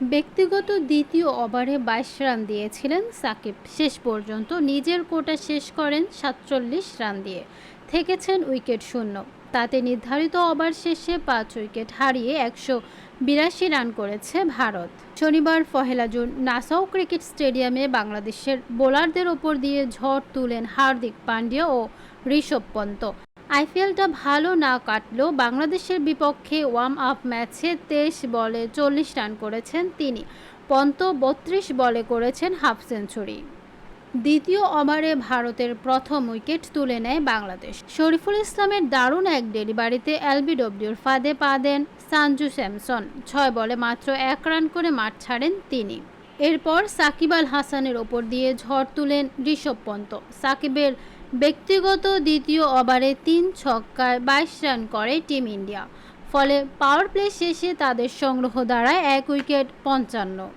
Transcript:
ব্যক্তিগত দ্বিতীয় ওভারে বাইশ রান দিয়েছিলেন সাকিব। শেষ পর্যন্ত নিজের কোটা শেষ করেন সাতচল্লিশ রান দিয়ে। থেকেছেন উইকেট শূন্য। তাতে নির্ধারিত ওভার শেষে পাঁচ উইকেট হারিয়ে একশো বিরাশি রান করেছে ভারত। শনিবার পহেলা জুন নাসাউ ক্রিকেট স্টেডিয়ামে বাংলাদেশের বোলারদের ওপর দিয়ে ঝড় তুলেন হার্দিক পান্ডিয়া ও ঋষভ পন্ত। আইপিএলটা ভালো না কাটলেও বাংলাদেশের বিপক্ষে ওয়ার্ম আপ ম্যাচে তেইশ বলে চল্লিশ রান করেছেন তিনি। পন্ত বত্রিশ বলে করেছেন হাফ সেঞ্চুরি। দ্বিতীয় ওভারে ভারতের প্রথম উইকেট তুলে নেয় বাংলাদেশ। শরীফুল ইসলামের দারুণ এক ডেলিভারিতে এলবিডব্লিউর ফাঁদে পা দেন সানজু স্যামসন। ছয় বলে মাত্র এক রান করে মাঠ ছাড়েন তিনি। এরপর সাকিব আল হাসানের ওপর দিয়ে ঝড় তুলেন ঋষভ পন্ত। সাকিবের ব্যক্তিগত দ্বিতীয় ওভারে তিন ছক্কায় বাইশ রান করে টিম ইন্ডিয়া। ফলে পাওয়ার প্লে শেষে তাদের সংগ্রহ দাঁড়ায় এক উইকেট পঞ্চান্ন।